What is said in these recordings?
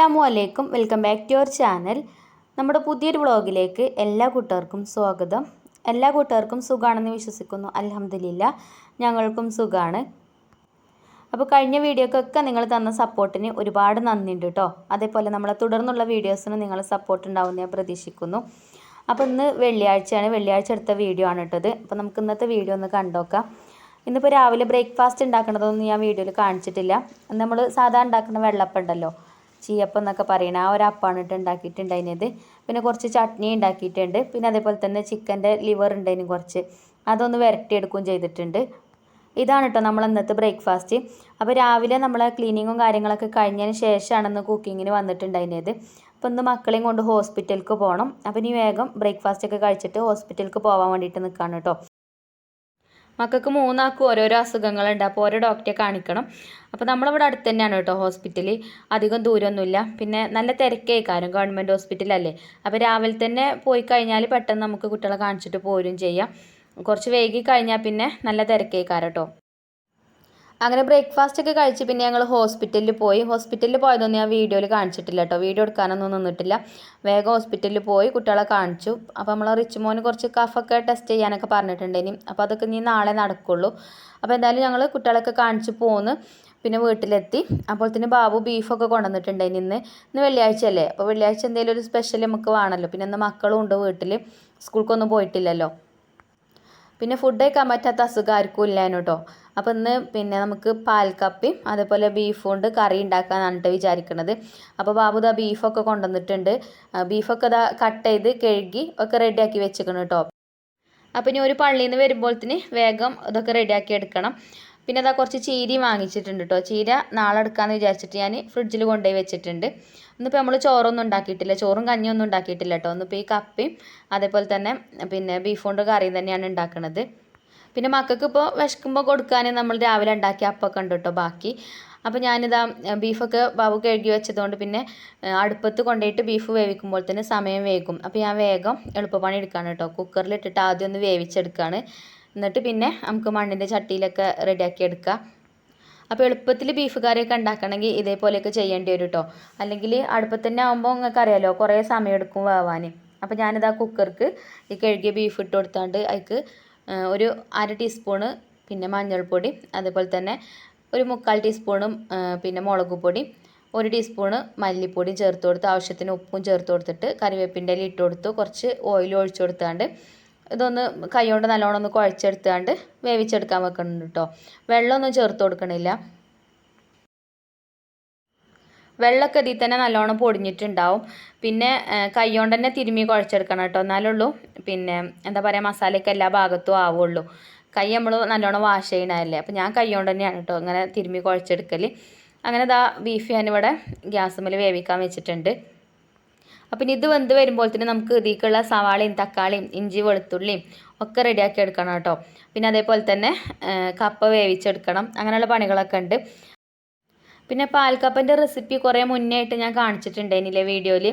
അസ്സാമു അലൈക്കും. Welcome back to your channel. നമ്മുടെ പുതിയൊരു വ്ളോഗിലേക്ക് എല്ലാ കൂട്ടുകാർക്കും സ്വാഗതം. എല്ലാ കൂട്ടുകാർക്കും സുഖമാണെന്ന് വിശ്വസിക്കുന്നു. അലഹമില്ല ഞങ്ങൾക്കും സുഖമാണ് അപ്പോൾ കഴിഞ്ഞ വീഡിയോക്കൊക്കെ നിങ്ങൾ തന്ന സപ്പോർട്ടിന് ഒരുപാട് നന്ദിയുണ്ട് കേട്ടോ അതേപോലെ നമ്മളെ തുടർന്നുള്ള വീഡിയോസിന് നിങ്ങൾ സപ്പോർട്ട് ഉണ്ടാവുമെന്ന് ഞാൻ പ്രതീക്ഷിക്കുന്നു. അപ്പോൾ ഇന്ന് വെള്ളിയാഴ്ചയാണ്. വെള്ളിയാഴ്ച എടുത്ത വീഡിയോ ആണ് ഇട്ടത് അപ്പോൾ നമുക്ക് ഇന്നത്തെ വീഡിയോ ഒന്ന് കണ്ടോക്കാം. ഇന്നിപ്പോൾ രാവിലെ ബ്രേക്ക്ഫാസ്റ്റ് ഉണ്ടാക്കുന്നതൊന്നും ഞാൻ വീഡിയോയിൽ കാണിച്ചിട്ടില്ല. നമ്മൾ സാധാരണ ഉണ്ടാക്കുന്ന വെള്ളപ്പം ഉണ്ടല്ലോ. ചീയപ്പം എന്നൊക്കെ പറയണ ആ ഒരു അപ്പാണ് ഇട്ട് ഉണ്ടാക്കിയിട്ടുണ്ടായിരുന്നത്. പിന്നെ കുറച്ച് ചട്നി ഉണ്ടാക്കിയിട്ടുണ്ട്. പിന്നെ അതേപോലെ തന്നെ ചിക്കന്റെ ലിവർ ഉണ്ടായിരുന്നു കുറച്ച്. അതൊന്ന് വരട്ടിയെടുക്കുകയും ചെയ്തിട്ടുണ്ട്. ഇതാണ് കേട്ടോ നമ്മൾ ഇന്നത്തെ ബ്രേക്ക്ഫാസ്റ്റ്. അപ്പോൾ രാവിലെ നമ്മൾ ക്ലീനിങ്ങും കാര്യങ്ങളൊക്കെ കഴിഞ്ഞതിന് ശേഷമാണ് ഇന്ന് കുക്കിങ്ങിന് വന്നിട്ടുണ്ടായിരുന്നത്. അപ്പോൾ ഇന്ന് മക്കളെയും കൊണ്ട് ഹോസ്പിറ്റലിലേക്ക് പോകണം. അപ്പോൾ ഇനി വേഗം ബ്രേക്ക്ഫാസ്റ്റ് ഒക്കെ കഴിച്ചിട്ട് ഹോസ്പിറ്റലിലേക്ക് പോകാൻ വേണ്ടിയിട്ട് നിൽക്കുകയാണ് കേട്ടോ. മക്കൾക്ക് മൂന്നാൾക്കും ഓരോരോ അസുഖങ്ങളുണ്ട്. അപ്പോൾ ഓരോ ഡോക്ടറെ കാണിക്കണം. അപ്പോൾ നമ്മളിവിടെ അടുത്ത് തന്നെയാണ് കേട്ടോ ഹോസ്പിറ്റൽ അധികം ദൂരമൊന്നുമില്ല. പിന്നെ നല്ല തിരക്കേക്കാരും ഗവൺമെന്റ് ഹോസ്പിറ്റലല്ലേ അപ്പോൾ രാവിലെ തന്നെ പോയി കഴിഞ്ഞാൽ പെട്ടെന്ന് നമുക്ക് കുട്ടികളെ കാണിച്ചിട്ട് പോരും ചെയ്യാം. കുറച്ച് വൈകി കഴിഞ്ഞാൽ പിന്നെ നല്ല തിരക്കേക്കാരം കേട്ടോ. അങ്ങനെ ബ്രേക്ക്ഫാസ്റ്റ് ഒക്കെ കഴിച്ച് പിന്നെ ഞങ്ങൾ ഹോസ്പിറ്റലിൽ പോയി. ഹോസ്പിറ്റലിൽ പോയതൊന്നും ഞാൻ വീഡിയോയിൽ കാണിച്ചിട്ടില്ല കേട്ടോ വീഡിയോ എടുക്കാനൊന്നും നിന്നിട്ടില്ല. വേഗം ഹോസ്പിറ്റലിൽ പോയി കുട്ടികളെ കാണിച്ചു. അപ്പോൾ നമ്മൾ റിച്ച് മോന് കുറച്ച് കഫൊക്കെ ടെസ്റ്റ് ചെയ്യാനൊക്കെ പറഞ്ഞിട്ടുണ്ട് ഇനി. അപ്പോൾ അതൊക്കെ ഇനി നാളെ നടക്കുള്ളൂ. അപ്പോൾ എന്തായാലും ഞങ്ങൾ കുട്ടികളൊക്കെ കാണിച്ച് പോന്ന് പിന്നെ വീട്ടിലെത്തി. അപ്പോൾ തന്നെ ബാബു ബീഫൊക്കെ കൊണ്ടുവന്നിട്ടുണ്ടായിന് ഇന്ന്. ഇന്ന് വെള്ളിയാഴ്ച അല്ലേ? അപ്പോൾ വെള്ളിയാഴ്ച എന്തെങ്കിലും ഒരു സ്പെഷ്യൽ നമുക്ക് വേണമല്ലോ പിന്നെ ഇന്ന് മക്കളും ഉണ്ട് വീട്ടിൽ സ്കൂൾക്കൊന്നും പോയിട്ടില്ലല്ലോ. പിന്നെ ഫുഡ് കഴിക്കാൻ പറ്റാത്ത അസുഖം ആർക്കും ഇല്ലായിരുന്നു കേട്ടോ. അപ്പോൾ ഇന്ന് പിന്നെ നമുക്ക് പാൽക്കപ്പയും അതേപോലെ ബീഫ് കൊണ്ട് കറി ഉണ്ടാക്കാനാണ് കേട്ടോ വിചാരിക്കുന്നത് അപ്പോൾ ബാബു ദാ ബീഫൊക്കെ കൊണ്ടുവന്നിട്ടുണ്ട്. ബീഫൊക്കെ ഇതാ കട്ട് ചെയ്ത് കഴുകി ഒക്കെ റെഡിയാക്കി വെച്ചേക്കണം കേട്ടോ അപ്പോൾ ഇനി ഒരു പള്ളിയിൽ നിന്ന് വരുമ്പോഴത്തേന് വേഗം ഇതൊക്കെ റെഡിയാക്കി എടുക്കണം. പിന്നെ അതാ കുറച്ച് ചീരയും വാങ്ങിച്ചിട്ടുണ്ട് കേട്ടോ ചീര നാളെ എടുക്കാമെന്ന് വിചാരിച്ചിട്ട് ഞാൻ ഫ്രിഡ്ജിൽ കൊണ്ടുപോയി വെച്ചിട്ടുണ്ട്. ഇന്നിപ്പോൾ നമ്മൾ ചോറൊന്നും ഉണ്ടാക്കിയിട്ടില്ല. ചോറും കഞ്ഞിയൊന്നും ഉണ്ടാക്കിയിട്ടില്ല കേട്ടോ ഒന്നിപ്പോൾ ഈ കപ്പയും അതേപോലെ തന്നെ പിന്നെ ബീഫ് കൊണ്ട് കറിയും തന്നെയാണ് ഉണ്ടാക്കുന്നത് പിന്നെ മക്കൾക്ക് ഇപ്പോൾ വിശക്കുമ്പോൾ കൊടുക്കാൻ നമ്മൾ രാവിലെ ഉണ്ടാക്കിയ അപ്പമൊക്കെ ഉണ്ട് കേട്ടോ ബാക്കി. അപ്പോൾ ഞാനിതാ ബീഫൊക്കെ ബാബു കഴുകി വെച്ചതുകൊണ്ട് പിന്നെ അടുപ്പത്ത് കൊണ്ടുപോയിട്ട് ബീഫ് വേവിക്കുമ്പോൾ തന്നെ സമയം വേകും. അപ്പോൾ ഞാൻ വേഗം എളുപ്പപ്പണി എടുക്കുകയാണ് കേട്ടോ കുക്കറിലിട്ടിട്ട് ആദ്യം ഒന്ന് വേവിച്ചെടുക്കുകയാണ് എന്നിട്ട് പിന്നെ നമുക്ക് മണ്ണിന്റെ ചട്ടിയിലൊക്കെ റെഡിയാക്കി എടുക്കാം. അപ്പോൾ എളുപ്പത്തിൽ ബീഫ് കറിയൊക്കെ ഉണ്ടാക്കണമെങ്കിൽ ഇതേപോലെയൊക്കെ ചെയ്യേണ്ടി വരും കേട്ടോ അല്ലെങ്കിൽ അടുപ്പത്ത് തന്നെ ആകുമ്പോൾ നിങ്ങൾക്ക് അറിയാലോ കുറേ സമയം എടുക്കും വേവാൻ. അപ്പോൾ ഞാനിത് ആ കുക്കർക്ക് ഈ കഴുകിയ ബീഫ് ഇട്ട് കൊടുത്താണ്ട് അതിക്ക് ഒരു അര ടീസ്പൂണ് പിന്നെ മഞ്ഞൾപ്പൊടി അതുപോലെ തന്നെ ഒരു മുക്കാൽ ടീസ്പൂണും പിന്നെ മുളക് പൊടി ഒരു ടീസ്പൂണ് മല്ലിപ്പൊടിയും ചേർത്ത് കൊടുത്ത് ആവശ്യത്തിന് ഉപ്പും ചേർത്ത് കൊടുത്തിട്ട് കറിവേപ്പിന്റെ ഇല ഇട്ട് കൊടുത്ത് കുറച്ച് ഓയിൽ ഒഴിച്ചു കൊടുത്താണ്ട് ഇതൊന്ന് കൈകൊണ്ട് നല്ലോണം ഒന്ന് കുഴച്ചെടുത്താണ്ട് വേവിച്ചെടുക്കാൻ വെക്കുന്നുണ്ട് കേട്ടോ വെള്ളമൊന്നും ചേർത്ത് കൊടുക്കണില്ല. വെള്ളമൊക്കെ ഇതിൽ തന്നെ നല്ലോണം പൊടിഞ്ഞിട്ടുണ്ടാവും. പിന്നെ കൈകൊണ്ട് തന്നെ തിരുമ്മി കുഴച്ചെടുക്കണം കേട്ടോ എന്നാലുള്ളൂ പിന്നെ എന്താ പറയുക മസാലയൊക്കെ എല്ലാ ഭാഗത്തും ആവുള്ളൂ. കൈ നമ്മൾ നല്ലോണം വാഷ് ചെയ്യണതല്ലേ? അപ്പോൾ ഞാൻ കൈ കൊണ്ട് തന്നെയാണ് കേട്ടോ അങ്ങനെ തിരുമ്മി കുഴച്ചെടുക്കൽ അങ്ങനെ ഇതാ ബീഫ് ഞാനിവിടെ ഗ്യാസ് മേൽ വേവിക്കാൻ വെച്ചിട്ടുണ്ട്. അപ്പം ഇനി ഇത് വെന്ത് വരുമ്പോൾ തന്നെ നമുക്ക് ഇതിലേക്കുള്ള സവാളയും തക്കാളിയും ഇഞ്ചി വെളുത്തുള്ളിയും ഒക്കെ റെഡിയാക്കി എടുക്കണം കേട്ടോ. പിന്നെ അതേപോലെ തന്നെ കപ്പ വേവിച്ചെടുക്കണം. അങ്ങനെയുള്ള പണികളൊക്കെ ഉണ്ട്. പിന്നെ പാൽക്കപ്പന്റെ റെസിപ്പി കുറേ മുന്നേ ആയിട്ട് ഞാൻ കാണിച്ചിട്ടുണ്ടായിരുന്നില്ലേ വീഡിയോയിൽ.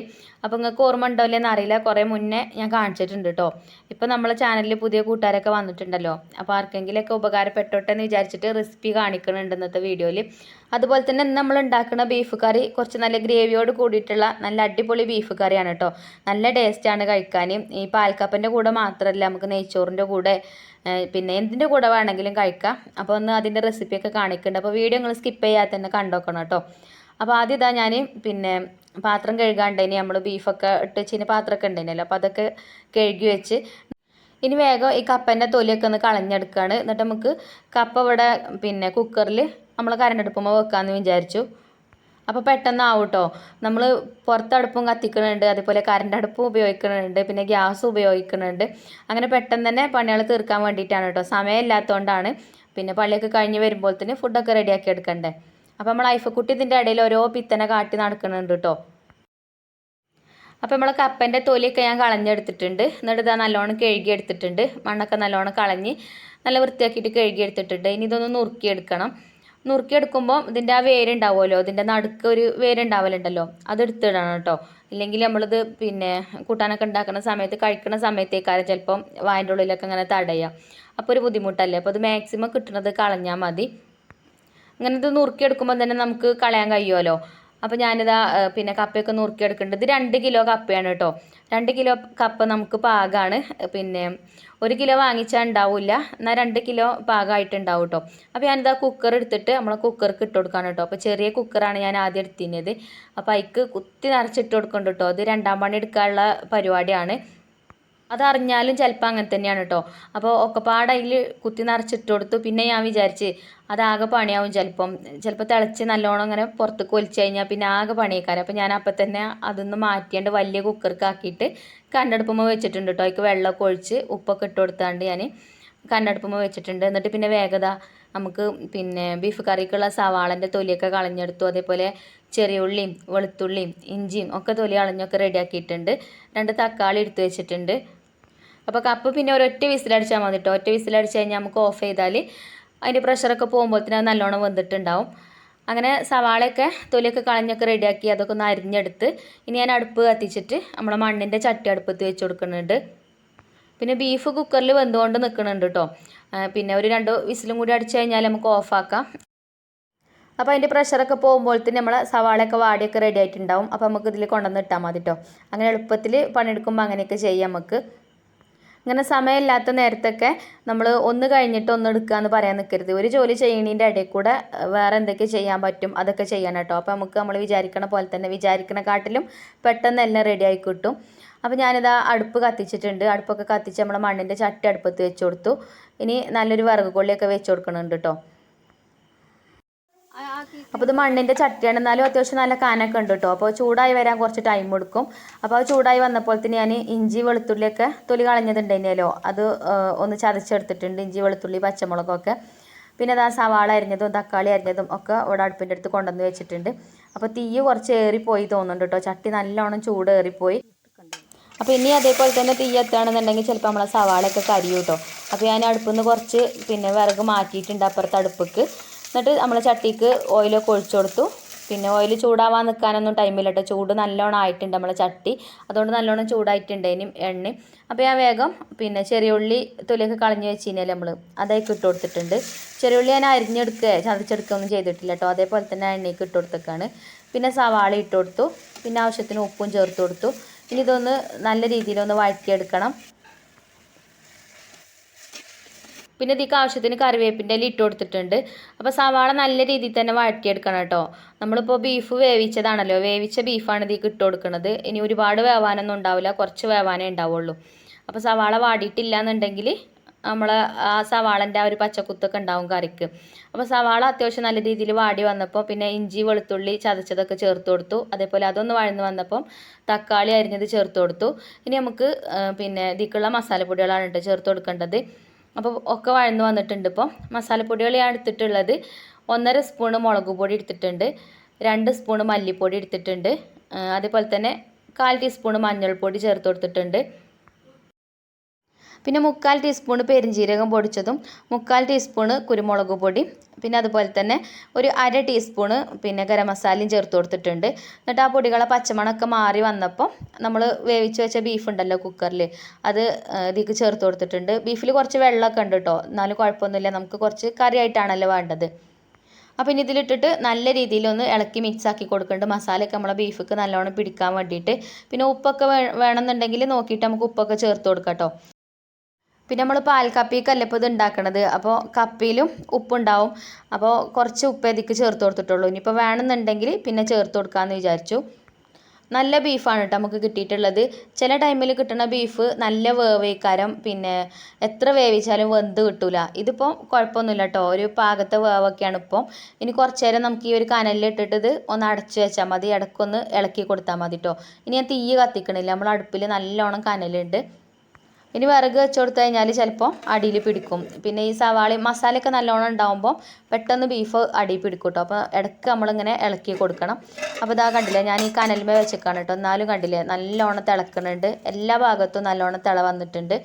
അപ്പോൾ നിങ്ങൾക്ക് ഓർമ്മ ഉണ്ടോല്ലേന്ന് അറിയില്ല. കുറേ മുന്നേ ഞാൻ കാണിച്ചിട്ടുണ്ട് കേട്ടോ ഇപ്പോൾ നമ്മളെ ചാനലിൽ പുതിയ കൂട്ടുകാരൊക്കെ വന്നിട്ടുണ്ടല്ലോ. അപ്പോൾ ആർക്കെങ്കിലുമൊക്കെ ഉപകാരപ്പെട്ടോട്ടെ എന്ന് വിചാരിച്ചിട്ട് റെസിപ്പി കാണിക്കുന്നുണ്ട് ഇന്നത്തെ വീഡിയോയിൽ. അതുപോലെ തന്നെ ഇന്ന് നമ്മൾ ഉണ്ടാക്കുന്ന ബീഫ് കറി കുറച്ച് നല്ല ഗ്രേവിയോട് കൂടിയിട്ടുള്ള നല്ല അടിപൊളി ബീഫ് കറിയാണ് കേട്ടോ നല്ല ടേസ്റ്റാണ് കഴിക്കാൻ. ഈ പാൽക്കപ്പന്റെ കൂടെ മാത്രമല്ല നമുക്ക് നെയ്ച്ചോറിന്റെ കൂടെ പിന്നെ എന്തിന്റെ കൂടെ വേണമെങ്കിലും കഴിക്കാം. അപ്പോൾ ഒന്ന് അതിന്റെ റെസിപ്പിയൊക്കെ കാണിക്കുന്നുണ്ട്. അപ്പോൾ വീഡിയോ നിങ്ങൾ സ്കിപ്പ് ചെയ്യാതെ തന്നെ കണ്ടോക്കണം കേട്ടോ. അപ്പോൾ ആദ്യം ഇതാ ഞാൻ പിന്നെ പാത്രം കഴുകാണ്ടേനി നമ്മൾ ബീഫൊക്കെ ഇട്ട് വെച്ചിന് പാത്രമൊക്കെ ഉണ്ടായിരുന്നല്ലോ അപ്പോൾ അതൊക്കെ കഴുകി വെച്ച് ഇനി വേഗം ഈ കപ്പന്റെ തൊലിയൊക്കെ ഒന്ന് കളഞ്ഞെടുക്കുകയാണ് എന്നിട്ട് നമുക്ക് കപ്പ ഇവിടെ പിന്നെ കുക്കറിൽ നമ്മൾ കരണ്ടെടുക്കുമ്പോൾ വെക്കാമെന്ന് വിചാരിച്ചു. അപ്പോൾ പെട്ടെന്നാവും കേട്ടോ നമ്മൾ പുറത്തടുപ്പും കത്തിക്കുന്നുണ്ട് അതേപോലെ കറണ്ട് അടുപ്പും ഉപയോഗിക്കുന്നുണ്ട് പിന്നെ ഗ്യാസ് ഉപയോഗിക്കുന്നുണ്ട് അങ്ങനെ പെട്ടെന്ന് തന്നെ പണികൾ തീർക്കാൻ വേണ്ടിയിട്ടാണ് കേട്ടോ. സമയമില്ലാത്തതുകൊണ്ടാണ് പിന്നെ പള്ളിയൊക്കെ കഴിഞ്ഞ് വരുമ്പോൾ തന്നെ ഫുഡൊക്കെ റെഡിയാക്കി എടുക്കണ്ടേ. അപ്പോൾ നമ്മൾ ഐഫക്കുട്ടി ഇതിന്റെ ഇടയിൽ ഓരോ പിത്തനെ കാട്ടി നടക്കുന്നുണ്ട് കേട്ടോ. അപ്പോൾ നമ്മൾ കപ്പന്റെ തൊലിയൊക്കെ ഞാൻ കളഞ്ഞെടുത്തിട്ടുണ്ട്. എന്നിട്ട് ഇതാ നല്ലോണം കഴുകി എടുത്തിട്ടുണ്ട് മണ്ണൊക്കെ നല്ലോണം കളഞ്ഞ് നല്ല വൃത്തിയാക്കിയിട്ട് കഴുകി എടുത്തിട്ടുണ്ട് ഇനി ഇതൊന്ന് നുറുക്കിയെടുക്കണം. നുറുക്കിയെടുക്കുമ്പോൾ ഇതിന്റെ ആ വേരുണ്ടാവുമല്ലോ? ഇതിന്റെ നടുക്ക് ഒരു വേരുണ്ടാവലുണ്ടല്ലോ? അത് എടുത്തിടണം കേട്ടോ. ഇല്ലെങ്കിൽ നമ്മളിത് പിന്നെ കൂട്ടാനൊക്കെ ഉണ്ടാക്കുന്ന സമയത്ത് കഴിക്കുന്ന സമയത്തേക്കാരും ചിലപ്പം വായന്റെ ഉള്ളിലൊക്കെ ഇങ്ങനെ തടയുക അപ്പോൾ ഒരു ബുദ്ധിമുട്ടല്ലേ? അപ്പോൾ അത് മാക്സിമം കിട്ടുന്നത് കളഞ്ഞാൽ മതി. ഇങ്ങനെ ഇത് നുറുക്കിയെടുക്കുമ്പോൾ തന്നെ നമുക്ക് കളയാൻ കഴിയുമല്ലോ? അപ്പോൾ ഞാനിതാ പിന്നെ കപ്പയൊക്കെ നുറുക്കിയെടുക്കുന്നുണ്ട് ഇത് രണ്ട് കിലോ കപ്പയാണ് കേട്ടോ. രണ്ട് കിലോ കപ്പ നമുക്ക് പാകമാണ് പിന്നെ ഒരു കിലോ വാങ്ങിച്ചാൽ ഉണ്ടാവില്ല. എന്നാൽ രണ്ട് കിലോ പാകമായിട്ടുണ്ടാവും കേട്ടോ. അപ്പോൾ ഞാനിതാ കുക്കർ എടുത്തിട്ട് നമ്മൾ കുക്കർക്ക് ഇട്ട് കൊടുക്കാണ് കേട്ടോ. അപ്പോൾ ചെറിയ കുക്കറാണ് ഞാൻ ആദ്യം എടുത്തിരുന്നത്. അപ്പോൾ അതിക്ക് കുത്തി നിറച്ചിട്ട് കൊടുക്കുന്നുണ്ട് കേട്ടോ. അത് രണ്ടാം പണി എടുക്കാനുള്ള പരിപാടിയാണ്. അതറിഞ്ഞാലും ചിലപ്പോൾ അങ്ങനെ തന്നെയാണ് കേട്ടോ അപ്പോൾ ഒക്കെപ്പാട് അതിൽ കുത്തി നിറച്ചിട്ട് കൊടുത്തു പിന്നെ ഞാൻ വിചാരിച്ച് അതാകെ പണിയാവും ചിലപ്പം. ചിലപ്പോൾ തിളച്ച് നല്ലോണം അങ്ങനെ പുറത്തേക്ക് ഒലിച്ചു കഴിഞ്ഞാൽ പിന്നെ ആകെ പണിയേക്കാരം. അപ്പോൾ ഞാൻ അപ്പം തന്നെ അതൊന്ന് മാറ്റിയാണ്ട് വലിയ കുക്കർക്ക് ആക്കിയിട്ട് കണ്ണടുപ്പുമ്പോൾ വെച്ചിട്ടുണ്ട് കേട്ടോ അതിക്ക് വെള്ളമൊക്കെ ഒഴിച്ച് ഉപ്പൊക്കെ ഇട്ട് കൊടുത്താണ്ട് ഞാൻ കണ്ണടുപ്പുമ്പോൾ വെച്ചിട്ടുണ്ട്. എന്നിട്ട് പിന്നെ വേഗത നമുക്ക് പിന്നെ ബീഫ് കറിക്കുള്ള സവാളന്റെ തൊലിയൊക്കെ കളഞ്ഞെടുത്തു. അതേപോലെ ചെറിയ ഉള്ളിയും വെളുത്തുള്ളിയും ഇഞ്ചിയും ഒക്കെ തൊലി കളഞ്ഞൊക്കെ റെഡിയാക്കിയിട്ടുണ്ട് രണ്ട് തക്കാളി എടുത്ത് വെച്ചിട്ടുണ്ട്. അപ്പോൾ കപ്പ് പിന്നെ ഒരൊറ്റ വിസിലടിച്ചാൽ മതി കേട്ടോ ഒറ്റ വിസിലടിച്ച് കഴിഞ്ഞാൽ നമുക്ക് ഓഫ് ചെയ്താൽ അതിന്റെ പ്രഷറൊക്കെ പോകുമ്പോഴത്തേനും അത് നല്ലോണം വെന്തിട്ടുണ്ടാവും. അങ്ങനെ സവാളയൊക്കെ തൊലിയൊക്കെ കളഞ്ഞൊക്കെ റെഡിയാക്കി അതൊക്കെ ഒന്ന് അരിഞ്ഞെടുത്ത് ഇനി ഞാൻ അടുപ്പ് കത്തിച്ചിട്ട് നമ്മുടെ മണ്ണിന്റെ ചട്ടി അടുപ്പത്ത് വെച്ച് കൊടുക്കുന്നുണ്ട്. പിന്നെ ബീഫ് കുക്കറിൽ വെന്തുകൊണ്ട് നിൽക്കുന്നുണ്ട് കേട്ടോ പിന്നെ ഒരു രണ്ട് വിസിലും കൂടി അടിച്ചു കഴിഞ്ഞാൽ നമുക്ക് ഓഫാക്കാം അപ്പോൾ അതിന്റെ പ്രഷറൊക്കെ പോകുമ്പോഴത്തേന് നമ്മൾ സവാളയൊക്കെ വാടിയൊക്കെ റെഡി ആയിട്ടുണ്ടാവും. അപ്പോൾ നമുക്ക് ഇതിൽ കൊണ്ടുവന്ന് ഇട്ടാൽ മതി കേട്ടോ അങ്ങനെ എളുപ്പത്തിൽ പണിയെടുക്കുമ്പോൾ അങ്ങനെയൊക്കെ ചെയ്യാം നമുക്ക്. ഇങ്ങനെ സമയമില്ലാത്ത നേരത്തൊക്കെ നമ്മൾ ഒന്ന് കഴിഞ്ഞിട്ട് ഒന്ന് എടുക്കുക എന്ന് പറയാൻ നിൽക്കരുത് ഒരു ജോലി ചെയ്യണതിന്റെ ഇടയിൽ കൂടെ വേറെ എന്തൊക്കെ ചെയ്യാൻ പറ്റും അതൊക്കെ ചെയ്യണം കേട്ടോ അപ്പോൾ നമുക്ക് നമ്മൾ വിചാരിക്കണ പോലെ തന്നെ വിചാരിക്കണ കാട്ടിലും പെട്ടെന്ന് എല്ലാം റെഡി ആയി കിട്ടും. അപ്പോൾ ഞാനിതാ അടുപ്പ് കത്തിച്ചിട്ടുണ്ട്. അടുപ്പൊക്കെ കത്തിച്ച് നമ്മൾ മണ്ണിന്റെ ചട്ടി അടുപ്പത്ത് വെച്ച് കൊടുത്തു. ഇനി നല്ലൊരു വിറക് കൊള്ളിയൊക്കെ വെച്ച് കൊടുക്കണുണ്ട് കേട്ടോ അപ്പോൾ ഇത് മണ്ണിന്റെ ചട്ടിയാണ്. എന്നാലും അത്യാവശ്യം നല്ല കാനൊക്കെ ഉണ്ട് കേട്ടോ അപ്പോൾ ചൂടായി വരാൻ കുറച്ച് ടൈം എടുക്കും. അപ്പോൾ അത് ചൂടായി വന്നപ്പോൾ തന്നെ ഞാൻ ഇഞ്ചി വെളുത്തുള്ളിയൊക്കെ തൊലി കളഞ്ഞതുണ്ടല്ലോ അത് ഒന്ന് ചതച്ചെടുത്തിട്ടുണ്ട്. ഇഞ്ചി വെളുത്തുള്ളി പച്ചമുളകൊക്കെ. പിന്നെ അതാ സവാള അരിഞ്ഞതും തക്കാളി അരിഞ്ഞതും ഒക്കെ ഇവിടെ അടുപ്പിന്റെ അടുത്ത് കൊണ്ടുവന്ന് വെച്ചിട്ടുണ്ട്. അപ്പോൾ തീ കുറച്ച് ഏറിപ്പോയി തോന്നുന്നുണ്ട് കേട്ടോ ചട്ടി നല്ലോണം ചൂട് ഏറിപ്പോയി. അപ്പോൾ ഇനി അതേപോലെ തന്നെ തീ എത്തുകയാണെന്നുണ്ടെങ്കിൽ ചിലപ്പോൾ നമ്മളെ സവാളയൊക്കെ കരിയൂട്ടോ അപ്പോൾ ഞാൻ അടുപ്പിൽ നിന്ന് കുറച്ച് പിന്നെ വിറക് മാറ്റിയിട്ടുണ്ട് അപ്പുറത്ത് അടുപ്പിക്ക്. എന്നിട്ട് നമ്മൾ ചട്ടിക്ക് ഓയിലൊക്കെ ഒഴിച്ചു കൊടുത്തു. പിന്നെ ഓയിൽ ചൂടാവാൻ നിൽക്കാനൊന്നും ടൈമില്ല കേട്ടോ ചൂട് നല്ലോണം ആയിട്ടുണ്ട് നമ്മളെ ചട്ടി. അതുകൊണ്ട് നല്ലോണം ചൂടായിട്ടുണ്ട് ഇനി എണ്ണ. അപ്പോൾ ഞാൻ വേഗം പിന്നെ ചെറിയ ഉള്ളി തൊലിയൊക്കെ കളഞ്ഞ് വെച്ചിരുന്നല്ലേ നമ്മൾ അതൊക്കെ ഇട്ട് കൊടുത്തിട്ടുണ്ട്. ചെറിയ ഉള്ളി ഞാൻ അരിഞ്ഞെടുക്കുക ചതച്ചെടുക്കുകയൊന്നും ചെയ്തിട്ടില്ല കേട്ടോ അതേപോലെ തന്നെ എണ്ണയ്ക്ക് ഇട്ട് കൊടുത്തേക്കാണ്. പിന്നെ സവാള ഇട്ട് കൊടുത്തു. പിന്നെ ആവശ്യത്തിന് ഉപ്പും ചേർത്ത് കൊടുത്തു. ഇനി ഇതൊന്ന് നല്ല രീതിയിലൊന്ന് വഴറ്റിയെടുക്കണം. പിന്നെ ഇതിക്ക് ആവശ്യത്തിന് കറിവേപ്പിന്റെ ഇല ഇട്ട് കൊടുത്തിട്ടുണ്ട്. അപ്പോൾ സവാള നല്ല രീതിയിൽ തന്നെ വഴറ്റിയെടുക്കണം കേട്ടോ. നമ്മളിപ്പോൾ ബീഫ് വേവിച്ചതാണല്ലോ. വേവിച്ച ബീഫാണ് ഇതിക്ക് ഇട്ട് കൊടുക്കുന്നത് ഇനി ഒരുപാട് വേവാനൊന്നും ഉണ്ടാവില്ല. കുറച്ച് വേവാനേ ഉണ്ടാവുള്ളൂ. അപ്പോൾ സവാള വാടിയിട്ടില്ല എന്നുണ്ടെങ്കിൽ നമ്മൾ ആ സവാളന്റെ ആ ഒരു പച്ചക്കുത്തൊക്കെ ഉണ്ടാവും കറിക്ക്. അപ്പോൾ സവാള അത്യാവശ്യം നല്ല രീതിയിൽ വാടി വന്നപ്പോൾ പിന്നെ ഇഞ്ചി വെളുത്തുള്ളി ചതച്ചതൊക്കെ ചേർത്ത് കൊടുത്തു. അതേപോലെ അതൊന്ന് വഴന്ന് വന്നപ്പം തക്കാളി അരിഞ്ഞത് ചേർത്ത് കൊടുത്തു. ഇനി നമുക്ക് പിന്നെ ഇതിക്കുള്ള മസാലപ്പൊടികളാണ് കേട്ടോ ചേർത്ത് കൊടുക്കേണ്ടത്. അപ്പോൾ ഒക്കെ വഴന്ന് വന്നിട്ടുണ്ട് ഇപ്പോൾ. മസാലപ്പൊടികൾ ഞാൻ എടുത്തിട്ടുള്ളത് ഒന്നര സ്പൂണ് മുളക് പൊടി എടുത്തിട്ടുണ്ട് രണ്ട് സ്പൂണ് മല്ലിപ്പൊടി എടുത്തിട്ടുണ്ട് അതേപോലെ തന്നെ കാൽ ടീസ്പൂണ് മഞ്ഞൾപ്പൊടി ചേർത്ത് കൊടുത്തിട്ടുണ്ട്. പിന്നെ മുക്കാൽ ടീസ്പൂൺ പെരിഞ്ജീരകം പൊടിച്ചതും മുക്കാൽ ടീസ്പൂൺ കുരുമുളക് പൊടി പിന്നെ അതുപോലെ തന്നെ ഒരു അര ടീസ്പൂണ് പിന്നെ ഗരം മസാലയും ചേർത്ത് കൊടുത്തിട്ടുണ്ട്. എന്നിട്ട് ആ പൊടികളെ പച്ചമണമൊക്കെ മാറി വന്നപ്പോൾ നമ്മൾ വേവിച്ച് വെച്ച ബീഫ് ഉണ്ടല്ലോ കുക്കറിൽ അത് ഇതിക്ക് ചേർത്ത് കൊടുത്തിട്ടുണ്ട്. ബീഫിൽ കുറച്ച് വെള്ളമൊക്കെ ഉണ്ട് കേട്ടോ എന്നാലും കുഴപ്പമൊന്നുമില്ല. നമുക്ക് കുറച്ച് കറിയായിട്ടാണല്ലോ വേണ്ടത്. അപ്പോൾ ഇനി ഇതിലിട്ടിട്ട് നല്ല രീതിയിലൊന്ന് ഇളക്കി മിക്സ് ആക്കി കൊടുക്കുന്നുണ്ട്. മസാലയൊക്കെ നമ്മളെ ബീഫൊക്കെ നല്ലോണം പിടിക്കാൻ വേണ്ടിയിട്ട്. പിന്നെ ഉപ്പൊക്കെ വേണമെന്നുണ്ടെങ്കിൽ നോക്കിയിട്ട് നമുക്ക് ഉപ്പൊക്കെ ചേർത്ത് കൊടുക്കാം കേട്ടോ പിന്നെ നമ്മൾ പാൽക്കപ്പി ഇപ്പോൾ ഇത് ഉണ്ടാക്കണത് അപ്പോൾ കപ്പിയിലും ഉപ്പുണ്ടാവും. അപ്പോൾ കുറച്ച് ഉപ്പ് ഇതിക്ക് ചേർത്ത് കൊടുത്തിട്ടുള്ളൂ. ഇനിയിപ്പോൾ വേണമെന്നുണ്ടെങ്കിൽ പിന്നെ ചേർത്ത് കൊടുക്കാമെന്ന് വിചാരിച്ചു. നല്ല ബീഫാണ് കേട്ടോ നമുക്ക് കിട്ടിയിട്ടുള്ളത്. ചില ടൈമിൽ കിട്ടുന്ന ബീഫ് നല്ല വേവേക്കാരം. പിന്നെ എത്ര വേവിച്ചാലും വെന്ത് കിട്ടൂല. ഇതിപ്പോൾ കുഴപ്പമൊന്നുമില്ല കേട്ടോ ഒരു പാകത്തെ വേവൊക്കെയാണ് ഇപ്പം. ഇനി കുറച്ച് നേരം നമുക്ക് ഈ ഒരു കനലിൽ ഇട്ടിട്ട് ഇത് ഒന്ന് അടച്ചു വെച്ചാൽ മതി. ഇടയ്ക്കൊന്ന് ഇളക്കി കൊടുത്താൽ മതി കേട്ടോ ഇനി ഞാൻ തീ കത്തിക്കണില്ല. നമ്മൾ അടുപ്പിൽ നല്ലോണം കനലുണ്ട്. ഇനി വിറക് വെച്ച് കൊടുത്തു കഴിഞ്ഞാൽ ചിലപ്പോൾ അടിയിൽ പിടിക്കും. പിന്നെ ഈ സവാളി മസാലയൊക്കെ നല്ലോണം ഉണ്ടാകുമ്പോൾ പെട്ടെന്ന് ബീഫ് അടിയിൽ പിടിക്കും കേട്ടോ അപ്പോൾ ഇടയ്ക്ക് നമ്മളിങ്ങനെ ഇളക്കി കൊടുക്കണം. അപ്പോൾ ഇതാ കണ്ടില്ലേ ഞാൻ ഈ കനൽമേ വെച്ചേക്കാണ് കേട്ടോ എന്നാലും കണ്ടില്ലേ നല്ലോണം തിളക്കുന്നുണ്ട് എല്ലാ ഭാഗത്തും നല്ലോണം തിള വന്നിട്ടുണ്ട്.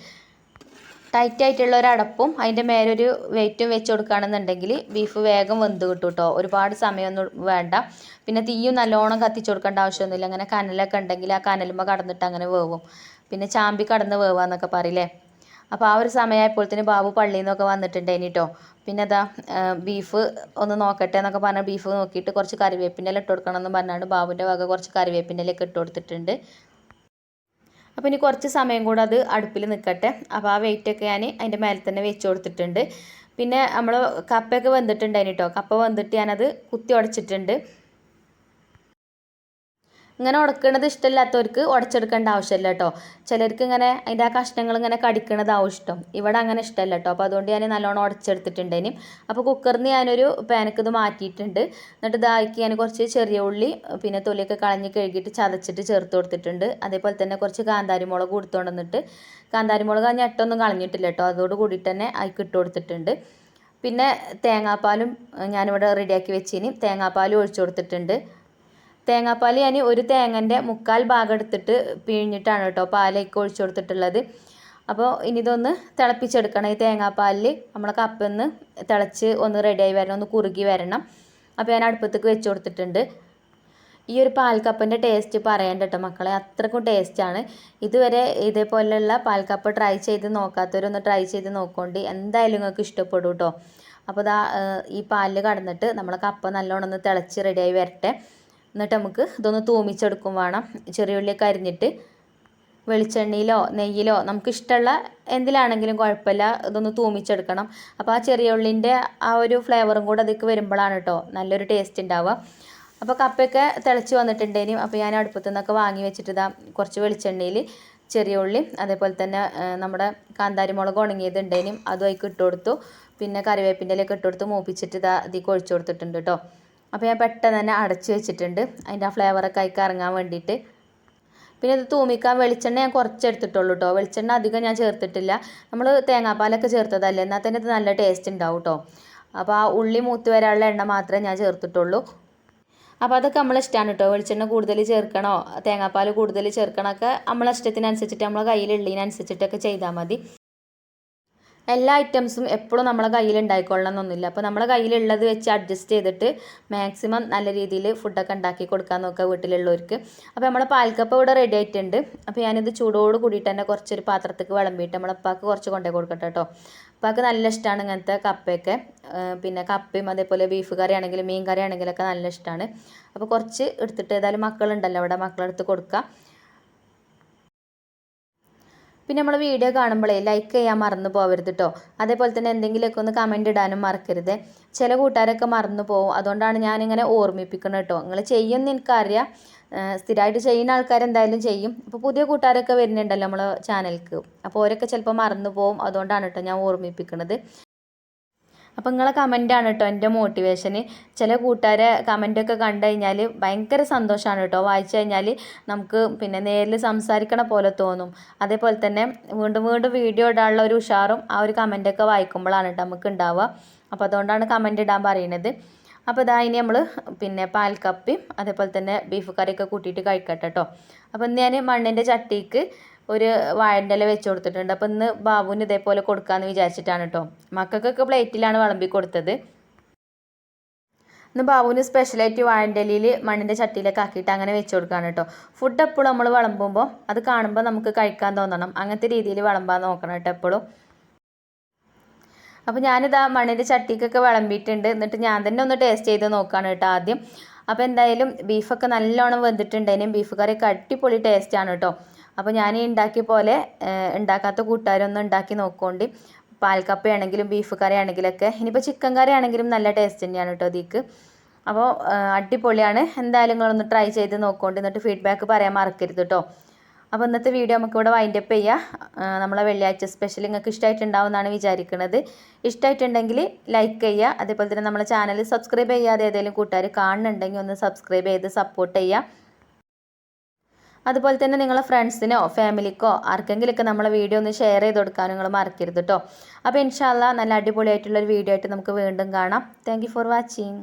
ടൈറ്റ് ആയിട്ടുള്ള ഒരു അടപ്പും അതിന്റെ മേലൊരു വെയിറ്റും വെച്ച് കൊടുക്കുകയാണെന്നുണ്ടെങ്കിൽ ബീഫ് വേഗം വെന്ത് കിട്ടും കേട്ടോ ഒരുപാട് സമയമൊന്നും വേണ്ട. പിന്നെ തീയും നല്ലോണം കത്തിച്ച് കൊടുക്കേണ്ട ആവശ്യമൊന്നുമില്ല. അങ്ങനെ കനലൊക്കെ ഉണ്ടെങ്കിൽ ആ കനലുമ്പോൾ കടന്നിട്ട് അങ്ങനെ വേവും. പിന്നെ ചാമ്പി കടന്ന് വേവാന്നൊക്കെ പറയില്ലേ? അപ്പോൾ ആ ഒരു സമയമായപ്പോഴത്തേന് ബാബു പള്ളിയിൽ നിന്നൊക്കെ വന്നിട്ടുണ്ടേനി കേട്ടോ പിന്നെ അതാ ബീഫ് ഒന്ന് നോക്കട്ടെ എന്നൊക്കെ പറഞ്ഞാൽ ബീഫ് നോക്കിയിട്ട് കുറച്ച് കറിവേപ്പിന്റെ ഇല ഇട്ട് കൊടുക്കണം എന്ന് പറഞ്ഞാണ്ട് ബാബുവിന്റെ വക കുറച്ച് കറിവേപ്പിന്റെ ഇലയൊക്കെ ഇട്ട് കൊടുത്തിട്ടുണ്ട്. അപ്പോൾ ഇനി കുറച്ച് സമയം കൂടെ അത് അടുപ്പിൽ നിൽക്കട്ടെ. അപ്പോൾ ആ വെയിറ്റൊക്കെ ഞാൻ അതിന്റെ മേലെ തന്നെ വെച്ച് കൊടുത്തിട്ടുണ്ട്. പിന്നെ നമ്മൾ കപ്പയൊക്കെ വെന്തിട്ടുണ്ടായിന് കേട്ടോ കപ്പ വെന്തിട്ട് ഞാനത് കുത്തി ഉടച്ചിട്ടുണ്ട്. ഇങ്ങനെ ഉടക്കണത് ഇഷ്ടമില്ലാത്തവർക്ക് ഉടച്ചെടുക്കേണ്ട ആവശ്യമില്ല കേട്ടോ. ചിലർക്ക് ഇങ്ങനെ അതിന്റെ ആ കഷ്ണങ്ങൾ ഇങ്ങനെ കടിക്കണതാവും ഇഷ്ടം. ഇവിടെ അങ്ങനെ ഇഷ്ടമല്ല കേട്ടോ. അപ്പോൾ അതുകൊണ്ട് ഞാൻ നല്ലോണം ഉടച്ചെടുത്തിട്ടുണ്ടേനും അപ്പോൾ കുക്കറിൽ നിന്ന് ഞാനൊരു പാനക്ക് ഇത് മാറ്റിയിട്ടുണ്ട്. എന്നിട്ട് ഇതാക്കി ഞാൻ കുറച്ച് ചെറിയ ഉള്ളി പിന്നെ തൊലിയൊക്കെ കളഞ്ഞ് കഴുകിയിട്ട് ചതച്ചിട്ട് ചേർത്ത് കൊടുത്തിട്ടുണ്ട്. അതേപോലെ തന്നെ കുറച്ച് കാന്താരി മുളക് കൊടുത്തുകൊണ്ട് വന്നിട്ട് കാന്താരി മുളക് ആ ഞെട്ടൊന്നും കളഞ്ഞിട്ടില്ല കേട്ടോ. അതോട് കൂടിയിട്ട് തന്നെ അതിക്ക് ഇട്ട് കൊടുത്തിട്ടുണ്ട്. പിന്നെ തേങ്ങാപ്പാലും ഞാനിവിടെ റെഡിയാക്കി വെച്ചിനി. തേങ്ങാപ്പാലും ഒഴിച്ചു കൊടുത്തിട്ടുണ്ട്. തേങ്ങാപ്പാൽ ഞാൻ ഒരു തേങ്ങന്റെ മുക്കാൽ ഭാഗം എടുത്തിട്ട് പിഴിഞ്ഞിട്ടാണ് കേട്ടോ പാലേക്ക് ഒഴിച്ചു കൊടുത്തിട്ടുള്ളത്. അപ്പോൾ ഇനി ഇതൊന്ന് തിളപ്പിച്ചെടുക്കണം. ഈ തേങ്ങാപ്പാലിൽ നമ്മളെ കപ്പൊന്ന് തിളച്ച് ഒന്ന് റെഡിയായി വരണം ഒന്ന് കുറുകി വരണം. അപ്പോൾ ഞാൻ അടുപ്പത്തേക്ക് വെച്ച് കൊടുത്തിട്ടുണ്ട്. ഈ ഒരു പാൽക്കപ്പിന്റെ ടേസ്റ്റ് പറയണ്ട കേട്ടോ മക്കളെ അത്രക്കും ടേസ്റ്റാണ് ഇതുവരെ ഇതേപോലെയുള്ള പാൽക്കപ്പ് ട്രൈ ചെയ്ത് നോക്കാത്തവരൊന്ന് ട്രൈ ചെയ്ത് നോക്കൊണ്ട്. എന്തായാലും നിങ്ങൾക്ക് ഇഷ്ടപ്പെടും കേട്ടോ. അപ്പോൾ ഈ പാലിൽ കടന്നിട്ട് നമ്മളെ കപ്പ നല്ലോണം ഒന്ന് തിളച്ച് റെഡിയായി വരട്ടെ. എന്നിട്ട് നമുക്ക് ഇതൊന്ന് തൂമിച്ചെടുക്കും വേണം. ചെറിയ ഉള്ളി അരിഞ്ഞിട്ട് വെളിച്ചെണ്ണയിലോ നെയ്യിലോ നമുക്ക് ഇഷ്ടമുള്ള എന്തിലാണെങ്കിലും കുഴപ്പമില്ല ഇതൊന്ന് തൂമിച്ചെടുക്കണം. അപ്പോൾ ആ ചെറിയ ഉള്ളിന്റെ ആ ഒരു ഫ്ലേവറും കൂടെ അതിലേക്ക് വരുമ്പോഴാണ് കേട്ടോ നല്ലൊരു ടേസ്റ്റ് ഉണ്ടാവുക. അപ്പോൾ കപ്പയൊക്കെ തിളച്ച് വന്നിട്ടുണ്ടേനും അപ്പോൾ ഞാൻ അടുപ്പത്തു നിന്നൊക്കെ വാങ്ങി വെച്ചിട്ട് ഇതാ കുറച്ച് വെളിച്ചെണ്ണയിൽ ചെറിയ ഉള്ളി അതേപോലെ തന്നെ നമ്മുടെ കാന്താരി മുളക് ഉണങ്ങിയതുണ്ടേനും അതും അതിലേക്ക് ഇട്ട് കൊടുത്തു. പിന്നെ കറിവേപ്പിന്റെ ഇലയൊക്കെ ഇട്ട് കൊടുത്ത് മൂപ്പിച്ചിട്ട് ഇതാ ഇതിൽ കൊഴിച്ചു കൊടുത്തിട്ടുണ്ട് കേട്ടോ. അപ്പോൾ ഞാൻ പെട്ടെന്ന് തന്നെ അടച്ചു വെച്ചിട്ടുണ്ട്. അതിന്റെ ആ ഫ്ലേവറൊക്കെ ആയി ഇറങ്ങാൻ വേണ്ടിയിട്ട്. പിന്നെ ഇത് തൂമിക്കാൻ വെളിച്ചെണ്ണ ഞാൻ കുറച്ച് എടുത്തിട്ടുള്ളൂ കേട്ടോ വെളിച്ചെണ്ണ അധികം ഞാൻ ചേർത്തിട്ടില്ല. നമ്മൾ തേങ്ങാപ്പാലൊക്കെ ചേർത്തതല്ലേ? എന്നാൽ തന്നെ ഇത് നല്ല ടേസ്റ്റ് ഉണ്ടാവും കേട്ടോ അപ്പോൾ ആ ഉള്ളി മൂത്ത് വരാനുള്ള എണ്ണ മാത്രമേ ഞാൻ ചേർത്തിട്ടുള്ളൂ. അപ്പോൾ അതൊക്കെ നമ്മളെ ഇഷ്ടമാണ് കേട്ടോ വെളിച്ചെണ്ണ കൂടുതൽ ചേർക്കണോ? തേങ്ങാപ്പാൽ കൂടുതൽ ചേർക്കണമൊക്കെ നമ്മളെ ഇഷ്ടത്തിനനുസരിച്ചിട്ട് നമ്മളെ കയ്യിലുള്ളതിനനുസരിച്ചിട്ടൊക്കെ ചെയ്താൽ മതി. എല്ലാ ഐറ്റംസും എപ്പോഴും നമ്മളെ കയ്യിൽ ഉണ്ടായിക്കൊള്ളണം എന്നൊന്നുമില്ല. അപ്പോൾ നമ്മളെ കയ്യിലുള്ളത് വെച്ച് അഡ്ജസ്റ്റ് ചെയ്തിട്ട് മാക്സിമം നല്ല രീതിയിൽ ഫുഡൊക്കെ ഉണ്ടാക്കി കൊടുക്കാൻ നോക്കുക വീട്ടിലുള്ളവർക്ക്. അപ്പോൾ നമ്മളെ പാൽക്കപ്പ് ഇവിടെ റെഡി ആയിട്ടുണ്ട്. അപ്പോൾ ഞാനിത് ചൂടോട് കൂടിയിട്ട് തന്നെ കുറച്ചൊരു പാത്രത്തേക്ക് വിളമ്പിയിട്ട് നമ്മളെ ഉപ്പാക്ക് കുറച്ച് കൊണ്ടേ കൊടുക്കട്ടെ കേട്ടോ ഉപ്പാക്ക് നല്ല ഇഷ്ടമാണ് ഇങ്ങനത്തെ കപ്പയൊക്കെ. പിന്നെ കപ്പയും അതേപോലെ ബീഫ് കറി ആണെങ്കിലും മീൻ കറി ആണെങ്കിലൊക്കെ നല്ല ഇഷ്ടമാണ് അപ്പോൾ കുറച്ച് എടുത്തിട്ട് ഏതായാലും മക്കളുണ്ടല്ലോ അവിടെ മക്കളെടുത്ത് കൊടുക്കുക പിന്നെ നമ്മൾ വീഡിയോ കാണുമ്പോഴേ ലൈക്ക് ചെയ്യാൻ മറന്നു പോകരുത് കേട്ടോ അതേപോലെ തന്നെ എന്തെങ്കിലുമൊക്കെ ഒന്ന് കമന്റ് ഇടാനും മറക്കരുത്. ചില കൂട്ടുകാരൊക്കെ മറന്നു പോകും അതുകൊണ്ടാണ് ഞാനിങ്ങനെ ഓർമ്മിപ്പിക്കുന്നത് കേട്ടോ നിങ്ങൾ ചെയ്യുമെന്ന് എനിക്കറിയാം. സ്ഥിരമായിട്ട് ചെയ്യുന്ന ആൾക്കാരെന്തായാലും ചെയ്യും. അപ്പോൾ പുതിയ കൂട്ടുകാരൊക്കെ വരുന്നുണ്ടല്ലോ നമ്മൾ ചാനലിക്ക് അപ്പോൾ അവരൊക്കെ ചിലപ്പോൾ മറന്നു പോകും അതുകൊണ്ടാണ് കേട്ടോ ഞാൻ ഓർമ്മിപ്പിക്കുന്നത് അപ്പോൾ നിങ്ങളെ കമന്റാണ് കേട്ടോ എന്റെ മോട്ടിവേഷന് ചില കൂട്ടുകാരെ കമന്റൊക്കെ കണ്ടു കഴിഞ്ഞാൽ ഭയങ്കര സന്തോഷമാണ് കേട്ടോ വായിച്ചു കഴിഞ്ഞാൽ നമുക്ക് പിന്നെ നേരിൽ സംസാരിക്കണ പോലെ തോന്നും. അതേപോലെ തന്നെ വീണ്ടും വീണ്ടും വീഡിയോ ഇടാനുള്ള ഒരു ഉഷാറും ആ ഒരു കമന്റൊക്കെ വായിക്കുമ്പോഴാണ് കേട്ടോ നമുക്ക് ഉണ്ടാവുക. അപ്പോൾ അതുകൊണ്ടാണ് കമന്റ് ഇടാൻ പറയുന്നത്. അപ്പോൾ ഇതാ ഇനി നമ്മൾ പിന്നെ പാൽ കപ്പിയും അതേപോലെ തന്നെ ബീഫ് കറിയൊക്കെ കൂട്ടിയിട്ട് കഴിക്കട്ടെ കേട്ടോ അപ്പോൾ ഇന്ന് ഞാൻ മണ്ണിന്റെ ചട്ടിക്ക് ഒരു വാഴന്റെ ഇല വെച്ച് കൊടുത്തിട്ടുണ്ട്. അപ്പോൾ ഇന്ന് ബാബുവിന് ഇതേപോലെ കൊടുക്കാമെന്ന് വിചാരിച്ചിട്ടാണ് കേട്ടോ മക്കൾക്കൊക്കെ പ്ലേറ്റിലാണ് വിളമ്പി കൊടുത്തത്. ഇന്ന് ബാബുവിന് സ്പെഷ്യലായിട്ട് വാഴന്റെ ഇലയിൽ മണ്ണിന്റെ ചട്ടിയിലൊക്കെ ആക്കിയിട്ട് അങ്ങനെ വെച്ച് കൊടുക്കുകയാണ് കേട്ടോ ഫുഡ് എപ്പോഴും നമ്മൾ വിളമ്പുമ്പോൾ അത് കാണുമ്പോൾ നമുക്ക് കഴിക്കാൻ തോന്നണം. അങ്ങനത്തെ രീതിയിൽ വിളമ്പാൻ നോക്കണം കേട്ടോ എപ്പോഴും. അപ്പോൾ ഞാനിതാ മണ്ണിന്റെ ചട്ടിക്കൊക്കെ വിളമ്പിയിട്ടുണ്ട്. എന്നിട്ട് ഞാൻ തന്നെ ഒന്ന് ടേസ്റ്റ് ചെയ്ത് നോക്കുകയാണ് കേട്ടോ ആദ്യം. അപ്പോൾ എന്തായാലും ബീഫൊക്കെ നല്ലോണം വെന്തിട്ടുണ്ടേനും ബീഫ് കറിയൊക്കെ അടിപൊളി ടേസ്റ്റാണ് കേട്ടോ അപ്പോൾ ഞാൻ ഈ ഉണ്ടാക്കിയ പോലെ ഉണ്ടാക്കാത്ത കൂട്ടുകാരൊന്നും ഉണ്ടാക്കി നോക്കുകൊണ്ട് പാൽക്കപ്പയാണെങ്കിലും ബീഫ് കറി ആണെങ്കിലൊക്കെ ഇനിയിപ്പോൾ ചിക്കൻ കറി ആണെങ്കിലും നല്ല ടേസ്റ്റ് തന്നെയാണ് കേട്ടോ ഇതിക്ക്. അപ്പോൾ അടിപൊളിയാണ്. എന്തായാലും നിങ്ങളൊന്ന് ട്രൈ ചെയ്ത് നോക്കുകൊണ്ട് എന്നിട്ട് ഫീഡ്ബാക്ക് പറയാൻ മറക്കരുത് കേട്ടോ അപ്പോൾ ഇന്നത്തെ വീഡിയോ നമുക്ക് ഇവിടെ വൈൻഡപ്പ് ചെയ്യാം. നമ്മളെ വെള്ളിയാഴ്ച സ്പെഷ്യൽ നിങ്ങൾക്ക് ഇഷ്ടമായിട്ടുണ്ടാവുമെന്നാണ് വിചാരിക്കുന്നത് ഇഷ്ടമായിട്ടുണ്ടെങ്കിൽ ലൈക്ക് ചെയ്യുക അതേപോലെ തന്നെ നമ്മളെ ചാനൽ സബ്സ്ക്രൈബ് ചെയ്യാതെ ഏതെങ്കിലും കൂട്ടുകാർ കാണുന്നുണ്ടെങ്കിൽ ഒന്ന് സബ്സ്ക്രൈബ് ചെയ്ത് സപ്പോർട്ട് ചെയ്യുക അതുപോലെ തന്നെ നിങ്ങളെ ഫ്രണ്ട്സിനോ ഫാമിലിക്കോ ആർക്കെങ്കിലുമൊക്കെ നമ്മളെ വീഡിയോ ഒന്ന് ഷെയർ ചെയ്ത് കൊടുക്കാൻ നിങ്ങൾ മറക്കരുത് കേട്ടോ അപ്പോൾ ഇൻഷാല്ല നല്ല അടിപൊളിയായിട്ടുള്ളൊരു വീഡിയോ ആയിട്ട് നമുക്ക് വീണ്ടും കാണാം. Thank for watching